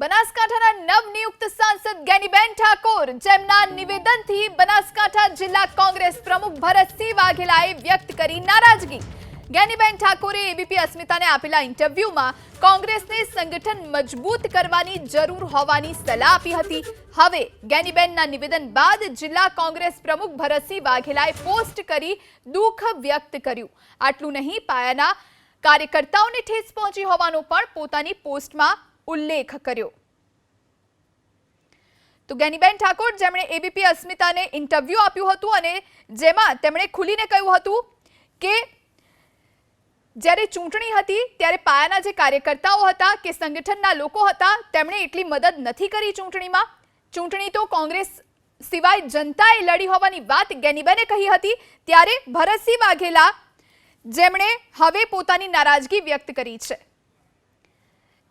બનાસકાંઠાના નવનિયુક્ત સાંસદ ગેનીબેન ઠાકોર જેમના નિવેદનથી બનાસકાંઠા જિલ્લા કોંગ્રેસ પ્રમુખ ભરતસિંહ વાઘેલાએ વ્યક્ત કરી નારાજગી. ગેનીબેન ઠાકોરે એબીપી અસ્મિતાને આપેલા ઇન્ટરવ્યુમાં કોંગ્રેસને સંગઠન મજબૂત કરવાની જરૂર હોવાની સલાહ આપી હતી. હવે ગેનીબેનના નિવેદન બાદ જિલ્લા કોંગ્રેસ પ્રમુખ ભરતસિંહ વાઘેલાએ પોસ્ટ કરી દુઃખ વ્યક્ત કર્યું. આટલું નહીં, પાયાના કાર્યકર્તાઓને ઠેસ પહોંચી હોવાનો પણ પોતાની પોસ્ટમાં ઉલ્લેખ કર્યો તો ગેનીબેન ઠાકોર, જેમણે એબીપી અસ્મિતાને ઇન્ટરવ્યૂ આપ્યું હતું અને જેમાં તેમણે ખુલીને કહ્યું હતું કે જ્યારે ચૂંટણી હતી ત્યારે પાયાના જે કાર્યકર્તાઓ હતા કે સંગઠનના લોકો હતા, તેમણે એટલી મદદ નથી કરી ચૂંટણીમાં. ચૂંટણી તો કોંગ્રેસ સિવાય જનતાએ લડી હોવાની વાત ગેનીબેને કહી હતી. ત્યારે ભરતસિંહ વાઘેલા, જેમણે હવે પોતાની નારાજગી વ્યક્ત કરી છે.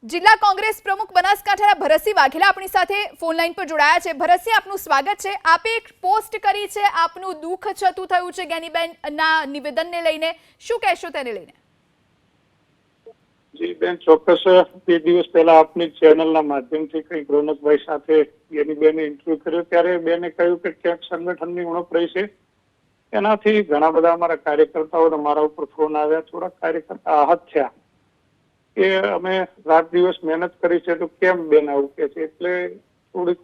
જિલ્લા કોંગ્રેસ પ્રમુખ બનાસકાંઠાના ભરતસિંહ વાઘેલા આપણી સાથે ફોન લાઈન પર જોડાયા છે. ભરતસિંહ, આપનું સ્વાગત છે. આપે એક પોસ્ટ કરી છે, આપનું દુઃખ છતું થયું છે ગેનીબેન ના નિવેદનને લઈને. શું કહેશો તેને લઈને? જી બેન, ચોક્કસ. બે દિવસ પહેલા આપની ચેનલના માધ્યમથી કઈ રોનકભાઈ સાથે એની બેને ઇન્ટરવ્યુ કર્યો. ત્યારે બેને કહ્યું કે ક્યાંક સંગઠનની ઉણપ રહી છે. એનાથી ઘણા બધા અમારા કાર્યકર્તાઓ મારા ઉપર ફોન આવ્યા. થોડા કાર્યકર્તા આહત થયા. કે અમે રાત દિવસ મહેનત કરી છે તો કેમ બેન આવું કે છે? એટલે થોડીક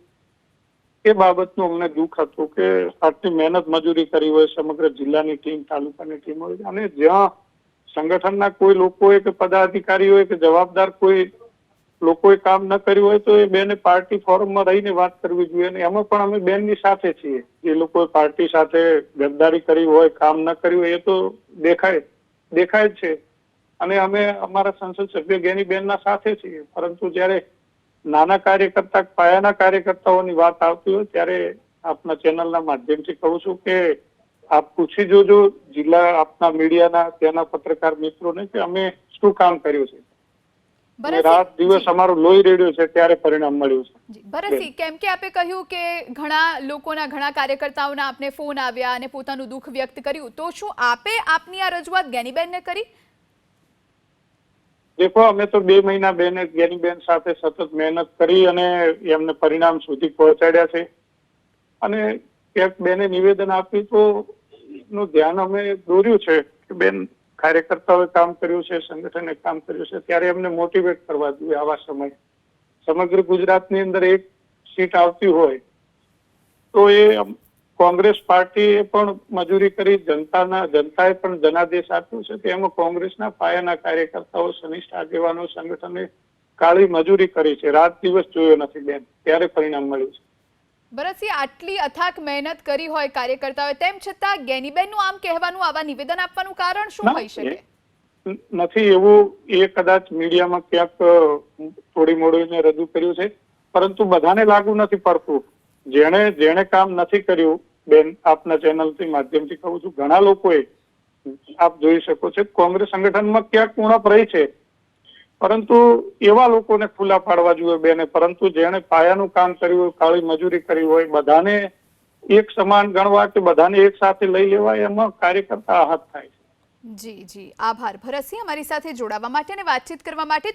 એ બાબતનું અમને દુઃખ હતું કે આટલી મહેનત મજૂરી કરી હોય, સમગ્ર જિલ્લાની ટીમ, તાલુકાની ટીમ હોય. અને જ્યાં સંગઠનના કોઈ લોકોએ કે પદાધિકારીઓએ કે જવાબદાર કોઈ લોકોએ કામ ન કર્યું હોય તો એ બેને પાર્ટી ફોરમમાં રહીને વાત કરવી જોઈએ. અને એમાં પણ અમે બેનની સાથે છીએ. જે લોકોએ પાર્ટી સાથે ગદ્દારી કરી હોય, કામ ન કર્યું હોય, એ તો દેખાય દેખાય છે. અને અમે અમારા સંસદ સભ્ય ગેનીબેનના સાથે છીએ. પરંતુ જ્યારે નાના કાર્યકર્તા પાયાના કાર્યકર્તાઓની વાત આવતી હોય ત્યારે આપના ચેનલના માધ્યમથી કહું છું કે આપ પૂછી જોજો જિલ્લા આપના મીડિયાના ત્યાંના પત્રકાર મિત્રોને કે અમે શું કામ કર્યું છે. રાત દિવસ અમારું લોહી રેડ્યું છે ત્યારે પરિણામ મળ્યું છે. ભરતસિંહ કેમ કે આપે કહ્યું કે ઘણા લોકોના ઘણા કાર્યકર્તાઓના આપને ફોન આવ્યા અને પોતાનું દુઃખ વ્યક્ત કર્યું. તો શું આપે આપની આ રજૂઆત ગેનીબેનને કરી? દેખો, અમે તો બે મહિના બેને, ગેની બેન સાથે સતત મહેનત કરી અને એમને પરિણામ સુધી પહોંચાડ્યા છે. અને ક્યાંક બેને નિવેદન આપ્યું તો નું ધ્યાન અમે દોર્યું છે કે બેન કાર્યકર્તાઓએ કામ કર્યું છે, સંગઠને કામ કર્યું છે, ત્યારે એમને મોટિવેટ કરવા જોઈએ આવા સમય. સમગ્ર ગુજરાતની અંદર એક સીટ આવતી હોય તો એ કોંગ્રેસ પાર્ટીએ પણ મજૂરી કરી જનતાના જનતાએ પણ જનાદેશ આપ્યો છે તેમાં કોંગ્રેસના પાયાના કાર્યકર્તાઓ સનિષ્ઠ આગેવાનો સંગઠને કાળી મજૂરી કરી છે. રાત દિવસ જોયો નથી બેન. ત્યારે પરિણામ મળ્યું છે. ભરતસિંહ આટલી અથાક મહેનત કરી હોય કાર્યકર્તાઓએ તેમ છતાં ગેનીબેનનું આમ કહેવાનું આવા નિવેદન આપવાનું કારણ શું હોય હોઈ શકે? નથી એવું એ કદાચ મીડિયામાં ક્યાંક થોડી મોડીને રજૂ કર્યું છે. પરંતુ બધાને લાગુ નથી પડતું. જેણે જેણે કામ નથી કર્યું, બેન, આપના ચેનલથી માધ્યમથી કહું છું, ઘણા લોકોએ આપ જોઈ શકો છો, કોંગ્રેસ સંગઠનમાં ક્યાંક ઉણપ રહી છે. પરંતુ એવા લોકોને ખુલ્લા પાડવા જોઈએ, બેને. પરંતુ જેણે પાયાનું કામ કર્યું હોય, કાળી મજૂરી કરી હોય, બધાને એક સમાન ગણવા કે બધાને એક સાથે લઈ લેવાય, એમાં કાર્યકર્તા આહત થાય છે. જી જી. આભાર. ભરતસિંહ અમારી સાથે જોડાવા માટે અને વાતચીત કરવા માટે